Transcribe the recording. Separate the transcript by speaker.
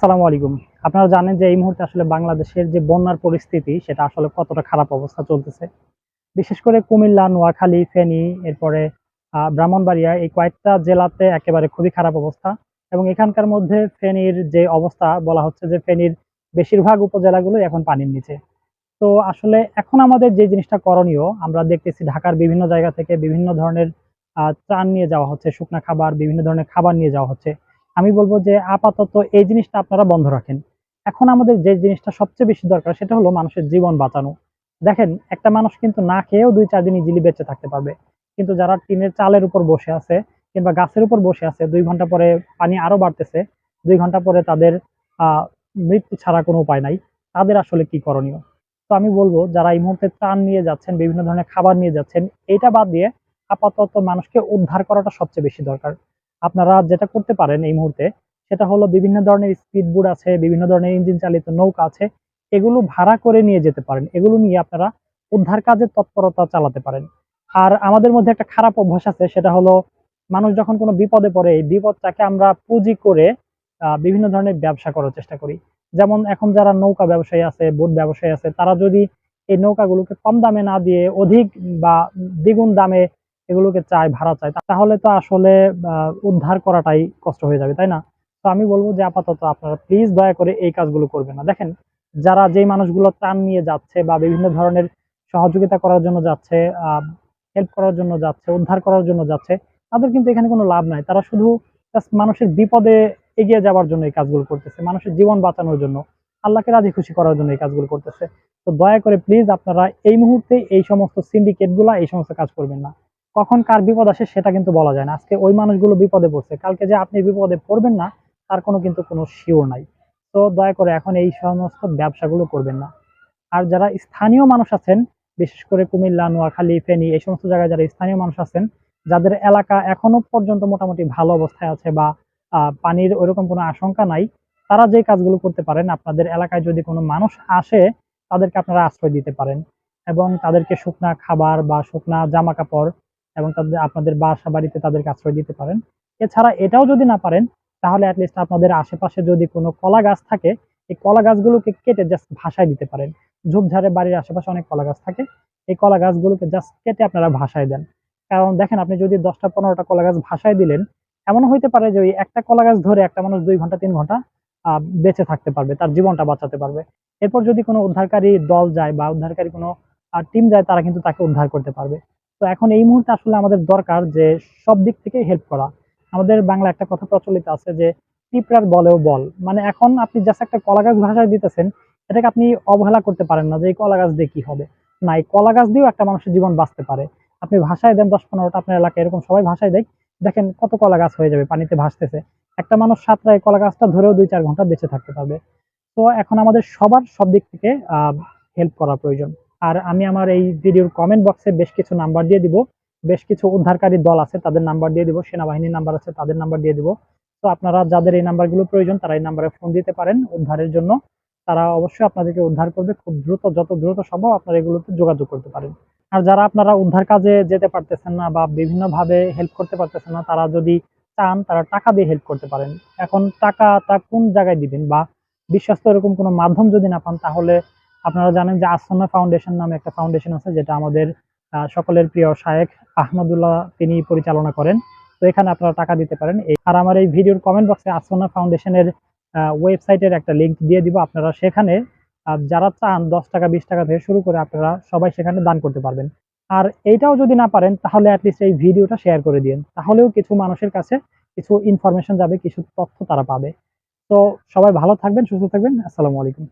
Speaker 1: আসসালামু আলাইকুম। আপনারা জানেন যে এই মুহূর্তে আসলে বাংলাদেশের যে বন্যার পরিস্থিতি, সেটা আসলে কতটা খারাপ অবস্থা চলতেছে। বিশেষ করে কুমিল্লা, নোয়াখালী, ফেনী, এরপরে ব্রাহ্মণবাড়িয়া, এই কয়েকটা জেলাতে একেবারে খুবই খারাপ অবস্থা। এবং এখানকার মধ্যে ফেনীর যে অবস্থা, বলা হচ্ছে যে ফেনীর বেশিরভাগ উপজেলাগুলো এখন পানির নিচে। তো আসলে এখন আমাদের যে জিনিসটা করণীয়, আমরা দেখতেছি ঢাকার বিভিন্ন জায়গা থেকে বিভিন্ন ধরনের ত্রাণ নিয়ে যাওয়া হচ্ছে, শুকনা খাবার, বিভিন্ন ধরনের খাবার নিয়ে যাওয়া হচ্ছে। আমি বলব যে আপাতত এই জিনিসটা আপনারা বন্ধ রাখেন। এখন আমাদের যে জিনিসটা সবচেয়ে বেশি দরকার সেটা হলো মানুষের জীবন বাঁচানো। দেখেন, একটা মানুষ কিন্তু না খেয়েও দুই, চার দিন ইজিলি বেঁচে থাকতে পারবে। কিন্তু যারা টিনের চালের উপর বসে আছে কিংবা গাছের উপর বসে আছে, দুই ঘণ্টা পরে পানি আরও বাড়তেছে, দুই ঘণ্টা পরে তাদের মৃত্যু ছাড়া কোনো উপায় নাই। তাদের আসলে কি করণীয়? তো আমি বলব, যারা এই মুহূর্তে ত্রাণ নিয়ে যাচ্ছেন, বিভিন্ন ধরনের খাবার নিয়ে যাচ্ছেন এটা বাদ দিয়ে আপাতত মানুষকে উদ্ধার করাটা সবচেয়ে বেশি দরকার। আপনারা যেটা করতে পারেন এই মুহূর্তে, সেটা হলো বিভিন্ন ধরনের স্পিড বোট আছে, বিভিন্ন ধরনের ইঞ্জিন চালিত নৌকা আছে, এগুলো ভাড়া করে নিয়ে যেতে পারেন। এগুলো নিয়ে আপনারা উদ্ধার কাজে তৎপরতা চালাতে পারেন। আর আমাদের মধ্যে একটা খারাপ অভ্যাস আছে, সেটা হলো মানুষ যখন কোনো বিপদে পড়ে, এই বিপদটাকে আমরা পুঁজি করে বিভিন্ন ধরনের ব্যবসা করার চেষ্টা করি। যেমন এখন যারা নৌকা ব্যবসায়ী আছে বোট ব্যবসায়ী আছে, তারা যদি এই নৌকাগুলোকে কম দামে না দিয়ে অধিক বা দ্বিগুণ দামে এগুলোকে চায় ভাড়া চায় তাহলে তো আসলে উদ্ধার করাটাই কষ্ট হয়ে যাবে, তাই না? তো আমি বলব যে আপাতত আপনারা প্লিজ দয়া করে এই কাজগুলো করবেন না। দেখেন, যারা যেই মানুষগুলো ত্রাণ নিয়ে যাচ্ছে বা বিভিন্ন ধরনের সহযোগিতা করার জন্য যাচ্ছে হেল্প করার জন্য যাচ্ছে, উদ্ধার করার জন্য যাচ্ছে, তাদের কিন্তু এখানে কোনো লাভ নাই। তারা শুধু মানুষের বিপদে এগিয়ে যাওয়ার জন্য এই কাজগুলো করতেছে, মানুষের জীবন বাঁচানোর জন্য, আল্লাহকে রাজি খুশি করার জন্য এই কাজগুলো করতেছে। তো দয়া করে প্লিজ আপনারা এই মুহূর্তে এই সমস্ত সিন্ডিকেটগুলা এই সমস্ত কাজ করবেন না। কখন কার বিপদ আসে সেটা কিন্তু বলা যায় না। আজকে ওই মানুষগুলো বিপদে পড়ছে। কালকে যে আপনি বিপদে পড়বেন না, তার কোনো কিন্তু কোনো শিওর নাই। তো দয়া করে এখন এই সমস্ত ব্যবসাগুলো করবেন না। আর যারা স্থানীয় মানুষ আছেন, বিশেষ করে কুমিল্লা, নোয়াখালী, ফেনী, এই সমস্ত জায়গায় যারা স্থানীয় মানুষ আছেন, যাদের এলাকা এখনও পর্যন্ত মোটামুটি ভালো অবস্থায় আছে বা পানির ওইরকম কোনো আশঙ্কা নাই, তারা যে কাজগুলো করতে পারেন, আপনাদের এলাকায় যদি কোনো মানুষ আসে, তাদেরকে আপনারা আশ্রয় দিতে পারেন। এবং তাদেরকে শুকনা খাবার বা শুকনা জামা কাপড় এবং তাদের, আপনাদের বাসা বাড়িতে তাদেরকে আশ্রয় দিতে পারেন। এছাড়া এটাও যদি না পারেন, তাহলে অ্যাটলিস্ট আপনাদের আশেপাশে যদি কোনো কলা গাছ থাকে, এই কলা গাছগুলোকে কেটে জাস্ট ভাসায় দিতে পারেন। ঝোপঝাড়ে বাড়ির আশেপাশে অনেক কলা গাছ থাকে, এই কলা গাছগুলোকে জাস্ট কেটে আপনারা ভাসায় দেন। কারণ দেখেন, আপনি যদি দশটা, পনেরোটা কলা গাছ ভাসায় দিলেন এমন হইতে পারে যে ওই একটা কলা গাছ ধরে একটা মানুষ দুই ঘণ্টা, তিন ঘণ্টা বেঁচে থাকতে পারবে, তার জীবনটা বাঁচাতে পারবে। এরপর যদি কোনো উদ্ধারকারী দল যায় বা উদ্ধারকারী কোনো টিম যায়, তারা কিন্তু তাকে উদ্ধার করতে পারবে। তো এখন এই মুহূর্তে আসলে আমাদের দরকার যে সব দিক থেকে হেল্প করা। আমাদের বাংলা একটা কথা প্রচলিত আছে যে, পিঁপড়ার বলেও বল। মানে এখন আপনি জাস্ট একটা কলা গাছ ভাষায় দিতেছেন, এটাকে আপনি অবহেলা করতে পারেন না যে, এই কলা গাছ দিয়ে কি হবে? না, এই কলা গাছ দিয়েও একটা মানুষের জীবন বাঁচতে পারে। আপনি ভাষায় দেন, দশ পনেরোটা আপনার এলাকায় এরকম সবাই ভাষায় দেয়। দেখেন কত কলা গাছ হয়ে যাবে, পানিতে ভাসতেছে। একটা মানুষ সাতটায় কলা গাছটা ধরেও দুই চার ঘণ্টা বেঁচে থাকতে পারবে। তো এখন আমাদের সবার সব দিক থেকে হেল্প করা প্রয়োজন। আর আমি আমার এই ভিডিওর কমেন্ট বক্সে বেশ কিছু নাম্বার দিয়ে দিব। বেশ কিছু উদ্ধারকারী দল আছে, তাদের নাম্বার দিয়ে দিব। সেনাবাহিনীর নাম্বার আছে, তাদের নাম্বার দিয়ে দিব। তো আপনারা যাদের এই নাম্বারগুলো প্রয়োজন, তারা এই নাম্বারে ফোন দিতে পারেন উদ্ধারের জন্য। তারা অবশ্যই আপনাদেরকে উদ্ধার করবে। খুব দ্রুত, যত দ্রুত সম্ভব আপনারা এগুলোতে যোগাযোগ করতে পারেন। আর যারা আপনারা উদ্ধার কাজে যেতে পারতেছেন না বা বিভিন্নভাবে হেল্প করতে পারতেছেন না, তারা যদি চান, তারা টাকা দিয়ে হেল্প করতে পারেন। এখন টাকাটা কোন জায়গায় দিবেন? বা বিশ্বস্ত এরকম কোনো মাধ্যম যদি না পান, তাহলে আপনারা জানেন যে আসন্না ফাউন্ডেশন নামে একটা ফাউন্ডেশন আছে, যেটা আমাদের সকলের প্রিয় শায়েখ আহমদুল্লাহ তিনি পরিচালনা করেন। তো এখানে আপনারা টাকা দিতে পারেন। আর আমার এই ভিডিওর কমেন্ট বক্সে আসন্না ফাউন্ডেশনের ওয়েবসাইটের একটা লিংক দিয়ে দিব। আপনারা সেখানে যারা চান দশ টাকা, বিশ টাকা থেকে শুরু করে আপনারা সবাই সেখানে দান করতে পারবেন। আর এইটাও যদি না পারেন, তাহলে অ্যাটলিস্ট এই ভিডিওটা শেয়ার করে দিন তাহলেও কিছু মানুষের কাছে কিছু ইনফরমেশন যাবে, কিছু তথ্য তারা পাবে। তো সবাই ভালো থাকবেন, সুস্থ থাকবেন। আসসালামু আলাইকুম।